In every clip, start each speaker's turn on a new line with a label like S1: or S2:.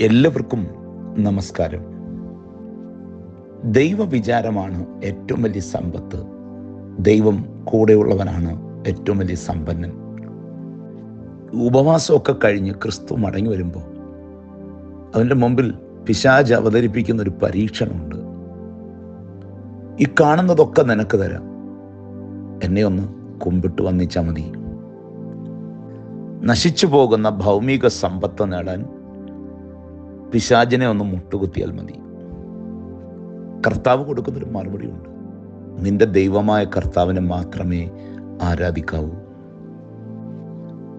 S1: എല്ലാവർക്കും നമസ്കാരം. ദൈവവിചാരമാണ് ഏറ്റവും വലിയ സമ്പത്ത്. ദൈവം കൂടെയുള്ളവനാണ് ഏറ്റവും വലിയ സമ്പന്നൻ. ഉപവാസമൊക്കെ കഴിഞ്ഞ് ക്രിസ്തു മടങ്ങി വരുമ്പോൾ അതിന്റെ മുമ്പിൽ പിശാജ് അവതരിപ്പിക്കുന്ന ഒരു പരീക്ഷണമുണ്ട്. ഈ കാണുന്നതൊക്കെ നിനക്ക് തരാം. എന്നെ ഒന്ന് കുമ്പിട്ട് വന്നിച്ചാൽ മതി. നശിച്ചു പോകുന്ന ഭൗമിക സമ്പത്ത് നേടാൻ പിശാചിനെ ഒന്ന് മുട്ടുകുത്തിയാൽ മതി. കർത്താവ് കൊടുക്കുന്നൊരു മറുപടിയുണ്ട്. നിന്റെ ദൈവമായ കർത്താവിനെ മാത്രമേ ആരാധിക്കാവൂ.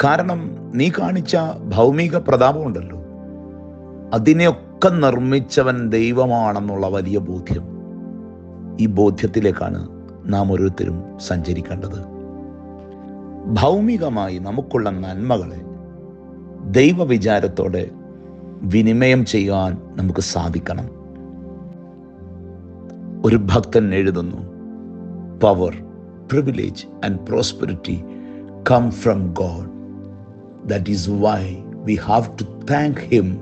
S1: കാരണം നീ കാണിച്ച ഭൗമിക പ്രതാപമുണ്ടല്ലോ. അതിനെയൊക്കെ നിർമ്മിച്ചവൻ ദൈവമാണെന്നുള്ള വലിയ ബോധ്യം ഈ ബോധ്യത്തിലേക്കാണ് നാം ഓരോരുത്തരും സഞ്ചരിക്കേണ്ടത്. ഭൗമികമായി നമുക്കുള്ള നന്മകളെ ദൈവവിചാരത്തോടെ വിനിമയം ചെയ്യാൻ നമുക്ക് സാധിക്കണം. ഒരു ഭക്തൻ എഴുതുന്നു power privilege and prosperity come from God that is why we have to thank him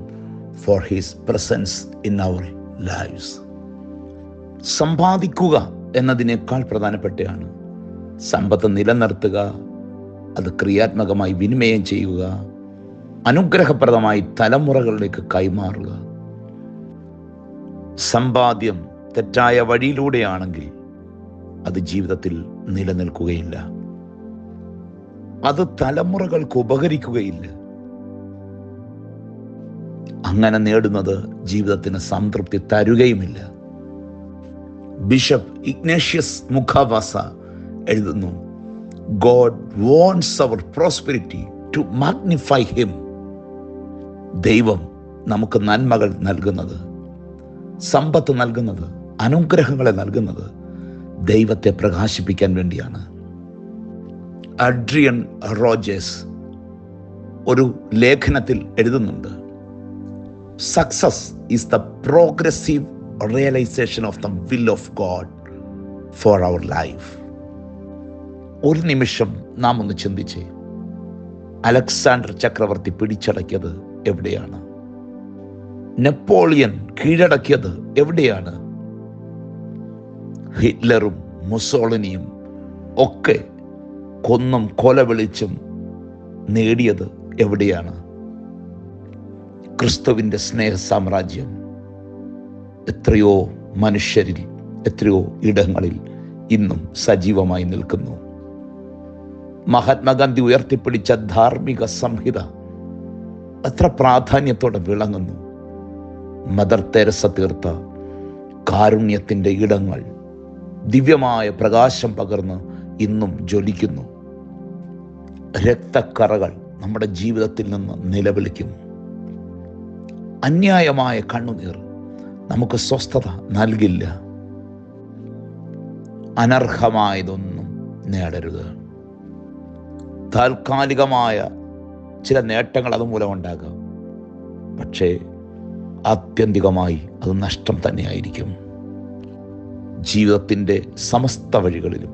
S1: for his presence in our lives സമ്പാദിക്കുക എന്നതിനേക്കാൾ പ്രധാനപ്പെട്ടതാണ്. സമ്പത്ത് നിലനിർത്തുക അത് ക്രിയാത്മകമായി വിനിമയം ചെയ്യുക അനുഗ്രഹപ്രദമായി തലമുറകളിലേക്ക് കൈമാറുക. സമ്പാദ്യം തെറ്റായ വഴിയിലൂടെയാണെങ്കിൽ അത് ജീവിതത്തിൽ നിലനിൽക്കുകയില്ല. അത് തലമുറകൾക്ക് ഉപകരിക്കുകയില്ല. അങ്ങനെ നേടുന്നത് ജീവിതത്തിന് സംതൃപ്തി തരുകയുമില്ല. ബിഷപ്പ് ഇഗ്നേഷ്യസ് മുഖാവാസ എഴുതുന്നു God wants our prosperity to magnify him. ദൈവം നമുക്ക് നന്മകൾ നൽകുന്നത് സമ്പത്ത് നൽകുന്നത് അനുഗ്രഹങ്ങളെ നൽകുന്നത് ദൈവത്തെ പ്രകാശിപ്പിക്കാൻ വേണ്ടിയാണ്. അഡ്രിയൻ റോജേഴ്സ് ഒരു ലേഖനത്തിൽ എഴുതുന്നുണ്ട് success is the progressive realization of the will of God for our life ഒരു നിമിഷം നാം ഒന്ന് ചിന്തിച്ചേ അലക്സാണ്ടർ ചക്രവർത്തി പിടിച്ചടക്കിയത് എവിടെയാണ്? നെപ്പോളിയൻ കീഴടക്കിയത് എവിടെയാണ്? ഹിറ്റ്ലറും മുസോളിനിയും ഒക്കെ കൊന്നും കൊല വിളിച്ചും നേടിയത് എവിടെയാണ്? ക്രിസ്തുവിന്റെ സ്നേഹ സാമ്രാജ്യം എത്രയോ മനുഷ്യരിൽ എത്രയോ ഇടങ്ങളിൽ ഇന്നും സജീവമായി നിൽക്കുന്നു. മഹാത്മാഗാന്ധി ഉയർത്തിപ്പിടിച്ച ധാർമ്മിക സംഹിത എത്ര പ്രാധാന്യത്തോടെ വിളങ്ങുന്നു. മദർ തെരസ തീർത്ത കാരുണ്യത്തിന്റെ ഇടങ്ങൾ ദിവ്യമായ പ്രകാശം പകർന്ന് ഇന്നും ജ്വലിക്കുന്നു. രക്തക്കറകൾ നമ്മുടെ ജീവിതത്തിൽ നിന്ന് നിലവിളിക്കും. അന്യായമായ കണ്ണുനീർ നമുക്ക് സ്വസ്ഥത നൽകില്ല. അനർഹമായതൊന്നും നേടരുത്. താൽക്കാലികമായ ചില നേട്ടങ്ങൾ അതുമൂലം ഉണ്ടാകാം. പക്ഷേ ആത്യന്തികമായി അത് നഷ്ടം തന്നെയായിരിക്കും. ജീവിതത്തിന്റെ സമസ്ത വഴികളിലും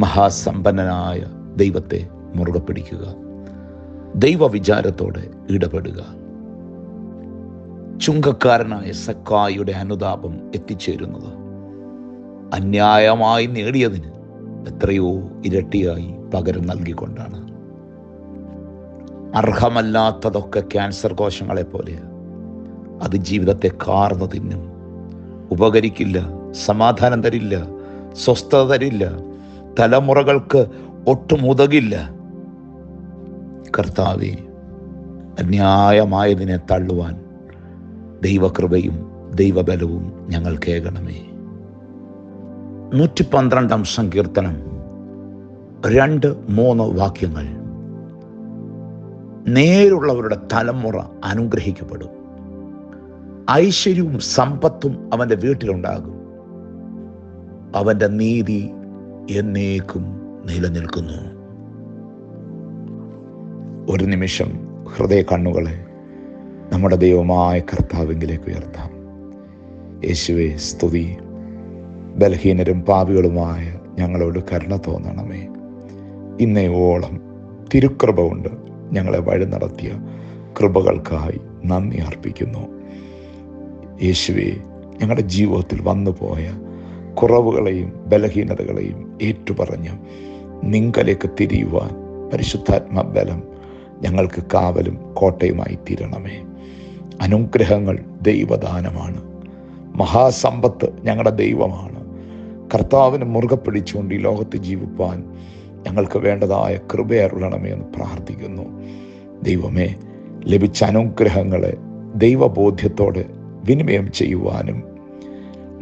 S1: മഹാസമ്പന്നനായ ദൈവത്തെ മുറുകെ പിടിക്കുക. ദൈവവിചാരത്തോടെ ഇടപെടുക. ചുങ്കക്കാരനായ സക്കായിയുടെ അനുതാപം എത്തിച്ചേരുന്നത് അന്യായമായി നേടിയതിന് എത്രയോ ഇരട്ടിയായി പകരം നൽകിക്കൊണ്ടാണ്. അർഹമല്ലാത്തതൊക്കെ ക്യാൻസർ കോശങ്ങളെ പോലെ. അത് ജീവിതത്തെ കാർന്നു തിന്നും. ഉപകരിക്കില്ല സമാധാനം തരില്ല സ്വസ്ഥത തരില്ല തലമുറകൾക്ക് ഒട്ടും ഉതകില്ല കർത്താവെ അന്യായമായതിനെ തള്ളുവാൻ ദൈവകൃപയും ദൈവബലവും ഞങ്ങൾ കേൾക്കണമേ നൂറ്റി പന്ത്രണ്ടാം സങ്കീർത്തനം രണ്ട് മൂന്ന് വാക്യങ്ങൾ. നേരുള്ളവരുടെ തലമുറ അനുഗ്രഹിക്കപ്പെടും. ഐശ്വര്യവും സമ്പത്തും അവന്റെ വീട്ടിലുണ്ടാകും. അവന്റെ നീതി എന്നേക്കും നിലനിൽക്കുന്നു. ഒരു നിമിഷം ഹൃദയ കണ്ണുകളെ നമ്മുടെ ദൈവമായ കർത്താവിങ്കിലേക്ക് ഉയർത്താം. യേശുവെ സ്തുതി. ബലഹീനരും പാപികളുമായ ഞങ്ങളോട് കരുണ തോന്നണമേ. ഇന്നയോളം തിരുക്കൃപ കൊണ്ട് ഞങ്ങളെ വഴി നടത്തിയ കൃപകൾക്കായി നന്ദി അർപ്പിക്കുന്നു. യേശുവെ ഞങ്ങളുടെ ജീവിതത്തിൽ വന്നുപോയ കുറവുകളെയും ബലഹീനതകളെയും ഏറ്റുപറഞ്ഞ് നിങ്കലേക്ക് തിരിയുവാൻ പരിശുദ്ധാത്മ ബലം ഞങ്ങൾക്ക് കാവലും കോട്ടയുമായി തീരണമേ. അനുഗ്രഹങ്ങൾ ദൈവദാനമാണ്. മഹാസമ്പത്ത് ഞങ്ങളുടെ ദൈവമാണ്. കർത്താവിന് മുറുകെ പിടിച്ചുകൊണ്ട് ഈ ലോകത്ത് ജീവിപ്പാൻ ഞങ്ങൾക്ക് വേണ്ടതായ കൃപയരുളണമേ എന്ന് പ്രാർത്ഥിക്കുന്നു. ദൈവമേ ലഭിച്ച അനുഗ്രഹങ്ങളെ ദൈവബോധ്യത്തോടെ വിനിമയം ചെയ്യുവാനും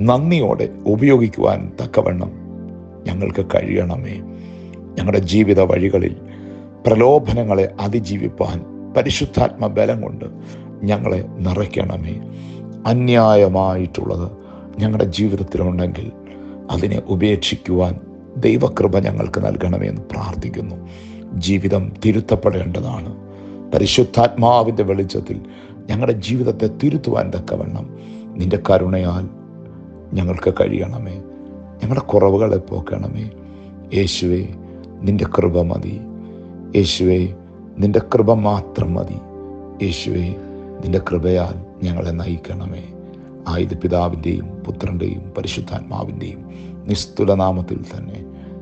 S1: നന്ദിയോടെ ഉപയോഗിക്കുവാനും തക്കവണ്ണം ഞങ്ങൾക്ക് കഴിയണമേ. ഞങ്ങളുടെ ജീവിത വഴികളിൽ പ്രലോഭനങ്ങളെ അതിജീവിപ്പാൻ പരിശുദ്ധാത്മ ബലം കൊണ്ട് ഞങ്ങളെ നിറയ്ക്കണമേ. അന്യായമായിട്ടുള്ളത് ഞങ്ങളുടെ ജീവിതത്തിലുണ്ടെങ്കിൽ അതിനെ ഉപേക്ഷിക്കുവാൻ ദൈവകൃപ ഞങ്ങൾക്ക് നൽകണമെന്ന് പ്രാർത്ഥിക്കുന്നു. ജീവിതം തിരുത്തപ്പെടേണ്ടതാണ്. പരിശുദ്ധാത്മാവിന്റെ വെളിച്ചത്തിൽ ഞങ്ങളുടെ ജീവിതത്തെ തിരുത്തുവാൻ തക്കവണ്ണം നിന്റെ കരുണയാൽ ഞങ്ങൾക്ക് കഴിയണമേ. ഞങ്ങളുടെ കുറവുകളെ പോക്കണമേ. യേശുവെ നിന്റെ കൃപ മതി. യേശുവെ നിന്റെ കൃപ മാത്രം മതി. യേശുവെ നിന്റെ കൃപയാൽ ഞങ്ങളെ നയിക്കണമേ. ആയത് പിതാവിന്റെയും പുത്രന്റെയും പരിശുദ്ധാത്മാവിന്റെയും നിസ്തുലനാമത്തിൽ തന്നെ